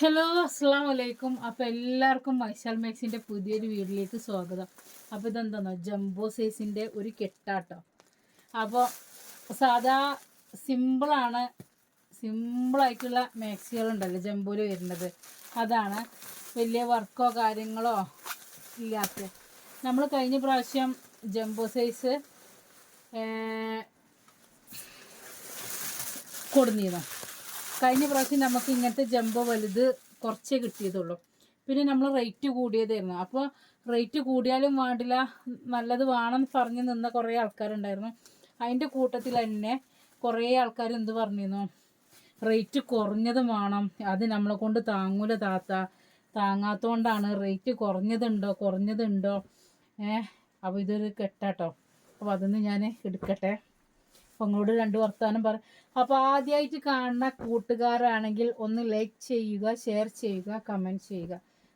Hello അസ്സാം വലൈക്കും അപ്പോൾ എല്ലാവർക്കും മൈശാൽ മാക്സിന്റെ പുതിയൊരു വീട്ടിലേക്ക് സ്വാഗതം. അപ്പോൾ ഇതെന്താണോ ജംബോ സൈസിന്റെ ഒരു കെട്ടാട്ടോ. അപ്പോൾ സാധാ സിമ്പിളാണ് സിമ്പിളായിട്ടുള്ള മാക്സികളുണ്ടല്ലോ ജംബോയിൽ വരുന്നത്. അതാണ് വലിയ വർക്കോ കാര്യങ്ങളോ ഇല്ലാത്ത. നമ്മൾ കഴിഞ്ഞ പ്രാവശ്യം ജംബോ സൈസ് കൊടുന്നിരുന്നു. കഴിഞ്ഞ പ്രാവശ്യം നമുക്ക് ഇങ്ങനത്തെ ജംബോ വലുത് കുറച്ചേ കിട്ടിയതുള്ളൂ. പിന്നെ നമ്മൾ റേറ്റ് കൂടിയതായിരുന്നു. അപ്പോൾ റേറ്റ് കൂടിയാലും വേണ്ടില്ല നല്ലത് വേണം പറഞ്ഞ് നിന്ന കുറേ ആൾക്കാരുണ്ടായിരുന്നു. അതിന്റെ കൂട്ടത്തിൽ തന്നെ കുറേ ആൾക്കാർ എന്ത് പറഞ്ഞിരുന്നു? റേറ്റ് കുറഞ്ഞത് വേണം. അത് നമ്മളെ കൊണ്ട് താങ്ങൂല താത്ത. താങ്ങാത്തോണ്ടാണ് റേറ്റ് കുറഞ്ഞതുണ്ടോ കുറഞ്ഞതുണ്ടോ? ഏഹ് അപ്പോൾ ഇതൊരു കെട്ടാട്ടോ. അപ്പോൾ അതൊന്ന് ഞാൻ എടുക്കട്ടെ. അപ്പോൾ നിങ്ങളോട് രണ്ട് വർത്താനം പറ അപ്പോൾ ആദ്യമായിട്ട് കാണുന്ന കൂട്ടുകാരാണെങ്കിൽ ഒന്ന് ലൈക്ക് ചെയ്യുക ഷെയർ ചെയ്യുക കമന്റ് ചെയ്യുക.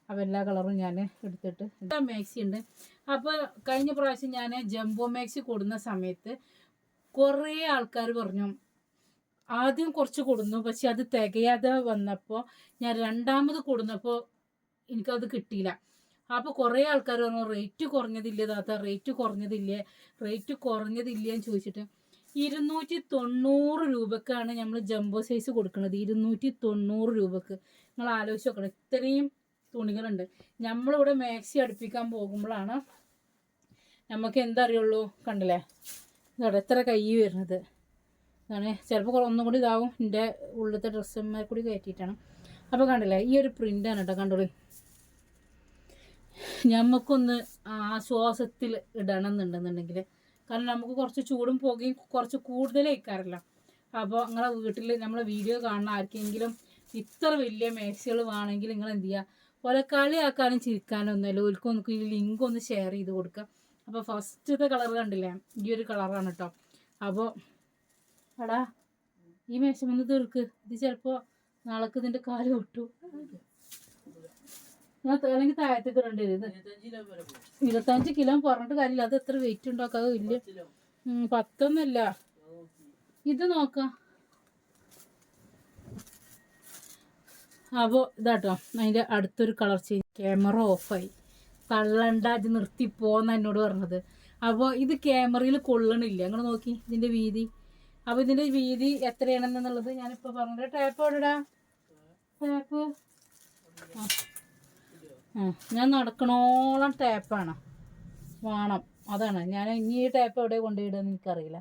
അപ്പോൾ എല്ലാ കളറും ഞാൻ എടുത്തിട്ട് മാക്സി ഉണ്ട് അപ്പോൾ കഴിഞ്ഞ പ്രാവശ്യം ഞാൻ ജംബോ മാക്സി കൊടുന്ന സമയത്ത് കുറേ ആൾക്കാർ പറഞ്ഞു ആദ്യം കുറച്ച് കൊടുന്നു പക്ഷെ അത് തികയാതെ വന്നപ്പോൾ ഞാൻ രണ്ടാമത് കൊടുന്നപ്പോൾ എനിക്കത് കിട്ടിയില്ല. അപ്പോൾ കുറേ ആൾക്കാർ പറഞ്ഞു റേറ്റ് കുറഞ്ഞതില്ലേ താത്ത? റേറ്റ് കുറഞ്ഞതില്ലേ? റേറ്റ് കുറഞ്ഞതില്ലേ? എന്ന് ചോദിച്ചിട്ട് ഇരുന്നൂറ്റി തൊണ്ണൂറ് രൂപക്കാണ് നമ്മൾ ജംബോ സൈസ് കൊടുക്കുന്നത്. ഇരുന്നൂറ്റി തൊണ്ണൂറ് രൂപക്ക്. നിങ്ങൾ ആലോചിച്ച് നോക്കണം. ഇത്രയും തുണികളുണ്ട്. നമ്മളിവിടെ മാക്സി അടുപ്പിക്കാൻ പോകുമ്പോഴാണ് നമുക്ക് എന്തറിയുള്ളൂ കണ്ടില്ലേ? ഇതോടെ എത്ര കൈ വരുന്നത്. ഇതാണ്. ചിലപ്പോൾ ഒന്നും കൂടി ഇതാവും. എന്റെ ഉള്ളിലത്തെ ഡ്രസ്സന്മാർ കൂടി കയറ്റിയിട്ടാണ്. അപ്പോൾ കണ്ടില്ലേ? ഈ ഒരു പ്രിന്റാണ് കേട്ടോ കണ്ടോളി. നമുക്കൊന്ന് ആശ്വാസത്തിൽ ഇടണം എന്നുണ്ടെന്നുണ്ടെങ്കിൽ കാരണം നമുക്ക് കുറച്ച് ചൂടും പുകയും കുറച്ച് കൂടുതൽ ഇക്കാറില്ല അപ്പോൾ നിങ്ങളെ വീട്ടിൽ നമ്മൾ വീഡിയോ കാണുന്ന ആർക്കെങ്കിലും ഇത്ര വലിയ മേശകൾ വേണമെങ്കിൽ നിങ്ങൾ എന്ത് ചെയ്യുക? ഓരോ കളിയാക്കാനും ചിരിക്കാനും ഒന്നുമല്ല. ഒരിക്കലും നമുക്ക് ഈ ലിങ്ക് ഒന്ന് ഷെയർ ചെയ്ത് കൊടുക്കുക അപ്പോൾ ഫസ്റ്റത്തെ കളർ കണ്ടില്ലേ? ഈ ഒരു കളറാണ് കേട്ടോ അപ്പോൾ എടാ ഈ മേശം ഒന്ന് തീർക്ക്. ഇത് ചിലപ്പോൾ നാളേക്ക് ഇതിന്റെ കാൽ ഞാൻ അല്ലെങ്കിൽ താഴത്തേക്ക് ഇടേണ്ടി വരും ഇരുപത്തഞ്ച് കിലോ പറഞ്ഞിട്ട് കാര്യമില്ല. അത് എത്ര വെയിറ്റ് ഉണ്ടാക്കാതെ ഇല്ല പത്തൊന്നല്ല. ഇത് നോക്കാം. അപ്പോൾ ഇതാട്ടോ. അതിന്റെ അടുത്തൊരു കളർ ചേഞ്ച് ക്യാമറ ഓഫായി തള്ളണ്ട അത് നിർത്തി പോന്ന എന്നോട് പറഞ്ഞത്. അപ്പോൾ ഇത് ക്യാമറയിൽ കൊള്ളണില്ല. നിങ്ങൾ നോക്കി ഇതിന്റെ വീതി. അപ്പോൾ ഇതിന്റെ വീതി എത്രയാണെന്നുള്ളത് ഞാനിപ്പോൾ പറഞ്ഞത് ടാപ്പ് എവിടെടാ? ടാപ്പ്. ആ. ഞാൻ നടക്കണോളം ടാപ്പാണ് വേണം. അതാണ്. ഞാൻ ഇനി ഈ ടാപ്പ് എവിടെ കൊണ്ടുപോയിടുക എനിക്കറിയില്ല.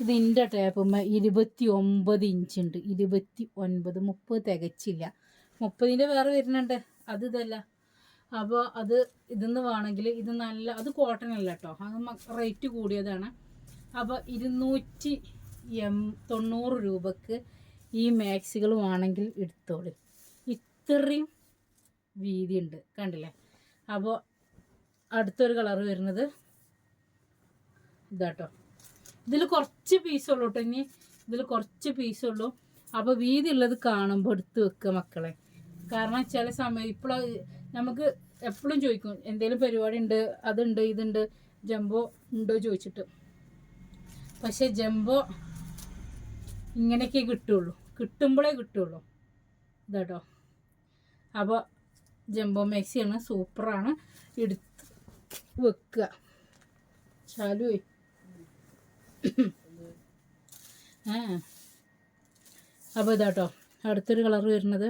ഇത് എന്റെ ടാപ്പുമ്മ ഇരുപത്തി ഒമ്പത് ഇഞ്ച് ഉണ്ട്. ഇരുപത്തി ഒൻപത് മുപ്പത് തികച്ചില്ല. മുപ്പതിന്റെ വേറെ വരുന്നുണ്ട്. അത് ഇതല്ല. അപ്പോൾ അത് ഇതെന്ന് വേണമെങ്കിൽ ഇത് നല്ല അത് കോട്ടൺ അല്ല കേട്ടോ അത് റേറ്റ് കൂടിയതാണ്. അപ്പോൾ ഇരുന്നൂറ്റി എം തൊണ്ണൂറ് രൂപക്ക് ഈ മാക്സികൾ വേണമെങ്കിൽ എടുത്തോളി. ഇത്രയും വീതിയുണ്ട് കണ്ടില്ലേ? അപ്പോൾ അടുത്തൊരു കളർ വരുന്നത് ഇതാട്ടോ ഇതിൽ കുറച്ച് പീസുള്ളൂ കേട്ടോ ഇനി. ഇതിൽ കുറച്ച് പീസുള്ളൂ അപ്പോൾ വീതി ഉള്ളത് കാണുമ്പോൾ എടുത്ത് വെക്കുക മക്കളെ. കാരണം ചില സമയം ഇപ്പോൾ നമുക്ക് എപ്പോഴും ചോദിക്കും എന്തെങ്കിലും പരിപാടി ഉണ്ട്? അതുണ്ട് ഇതുണ്ട്? ജംബോ ഉണ്ടോ ചോദിച്ചിട്ട്. പക്ഷേ ജംബോ ഇങ്ങനെയൊക്കെ കിട്ടുള്ളൂ. കിട്ടുമ്പോഴേ കിട്ടുള്ളൂ. ഇതാട്ടോ. അപ്പോൾ ജംബോ മാക്സിയാണ് സൂപ്പറാണ്. എടുത്ത് വെക്കുക. ചാലു ആ. അപ്പോൾ ഇതാട്ടോ. അടുത്തൊരു കളർ വരുന്നത്.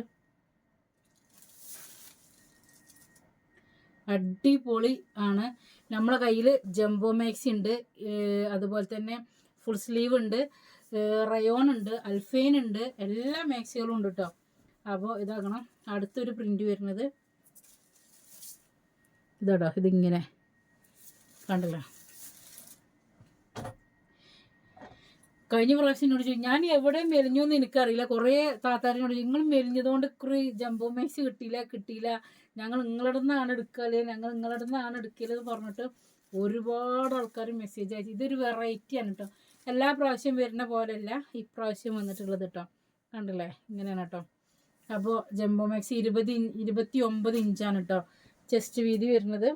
അടിപൊളി ആണ്. നമ്മളെ കയ്യിൽ ജംബോ മാക്സി ഉണ്ട് അതുപോലെ തന്നെ ഫുൾ സ്ലീവ് ഉണ്ട് റയോൺ ഉണ്ട് അൽഫൈൻ ഉണ്ട് എല്ലാ മാക്സികളും ഉണ്ട് കേട്ടോ അപ്പോൾ ഇതാക്കണം. അടുത്തൊരു പ്രിന്റ് വരുന്നത്. ഇതാട്ടോ ഇതിങ്ങനെ. കണ്ടല്ലോ? കഴിഞ്ഞ പ്രാവശ്യം എന്നോട് ചോദിച്ചു ഞാൻ എവിടെ മെലിഞ്ഞു എന്ന് എനിക്കറിയില്ല. കുറേ താത്താരിനോട് നിങ്ങൾ മെലിഞ്ഞതുകൊണ്ട് കുറെ ജംബോ മാക്സി കിട്ടിയില്ല കിട്ടിയില്ല. ഞങ്ങൾ നിങ്ങളുടെ നിന്നാണ് എടുക്കൽ ഞങ്ങൾ നിങ്ങളുടെ നിന്നാണ് എടുക്കൽ എന്ന് പറഞ്ഞിട്ട് ഒരുപാട് ആൾക്കാർ മെസ്സേജ് അയച്ചു. ഇതൊരു വെറൈറ്റിയാണ് കേട്ടോ എല്ലാ പ്രാവശ്യം വരുന്ന പോലെയല്ല ഇപ്രാവശ്യം വന്നിട്ടുള്ളത് കേട്ടോ കണ്ടില്ലേ? ഇങ്ങനെയാണ് കേട്ടോ അപ്പോൾ ജംബോ മാക്സ് ഇരുപത് ഇരുപത്തി ഒമ്പത് ഇഞ്ചാണ് കേട്ടോ ചെസ്റ്റ് വീതി വരുന്നത്.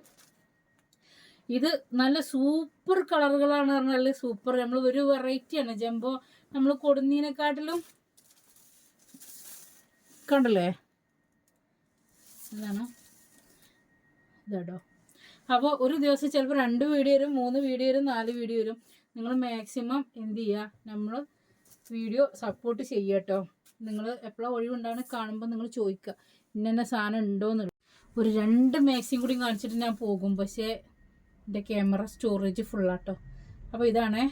ഇത് നല്ല സൂപ്പർ കളറുകളാണ് പറഞ്ഞാൽ സൂപ്പർ. നമ്മൾ ഒരു വെറൈറ്റിയാണ് ജംബോ നമ്മൾ കൊടുന്നതിനെക്കാട്ടിലും കണ്ടല്ലേ? ഇതാണ്. ഇതാട്ടോ. അപ്പോൾ ഒരു ദിവസം ചിലപ്പോൾ രണ്ട് വീഡിയോ വരും മൂന്ന് വീഡിയോ വരും നാല് വീഡിയോ വരും. നിങ്ങൾ മാക്സിമം എന്ത് ചെയ്യുക നമ്മൾ വീഡിയോ സപ്പോർട്ട് ചെയ്യുക കേട്ടോ നിങ്ങൾ എപ്പോഴാണ് ഒഴിവുണ്ടാകുന്ന കാണുമ്പോൾ നിങ്ങൾ ചോദിക്കുക. ഇന്ന സാധനം ഉണ്ടോ എന്നുള്ളത് ഒരു രണ്ട് മാക്സിമം കൂടി കാണിച്ചിട്ട് ഞാൻ പോകും. പക്ഷേ എന്റെ ക്യാമറ സ്റ്റോറേജ് ഫുള്ളാട്ടോ അപ്പോൾ ഇതാണേ.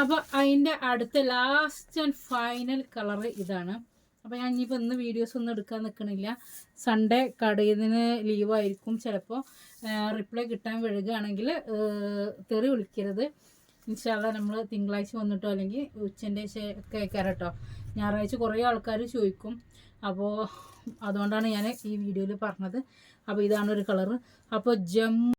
അപ്പോൾ അതിന്റെ അടുത്ത ലാസ്റ്റ് ആൻഡ് ഫൈനൽ കളറ് ഇതാണ്. അപ്പോൾ ഞാൻ ഇനിയിപ്പോൾ ഇന്ന് വീഡിയോസ് ഒന്നും എടുക്കാൻ നിൽക്കണില്ല സൺഡേ കടയിൽ ലീവായിരിക്കും ചിലപ്പോൾ റിപ്ലൈ കിട്ടാൻ വഴുകുകയാണെങ്കിൽ തെറി വിളിക്കരുത്. ഇൻഷാല്ല നമ്മൾ തിങ്കളാഴ്ച വന്നിട്ടോ അല്ലെങ്കിൽ ഉച്ചന്റെ ഒക്കെ കേട്ടോ ഞായറാഴ്ച കുറേ ആൾക്കാർ ചോദിക്കും. അപ്പോൾ അതുകൊണ്ടാണ് ഞാൻ ഈ വീഡിയോയിൽ പറഞ്ഞത്. അപ്പോൾ ഇതാണ് ഒരു കളറ്. അപ്പോൾ ജം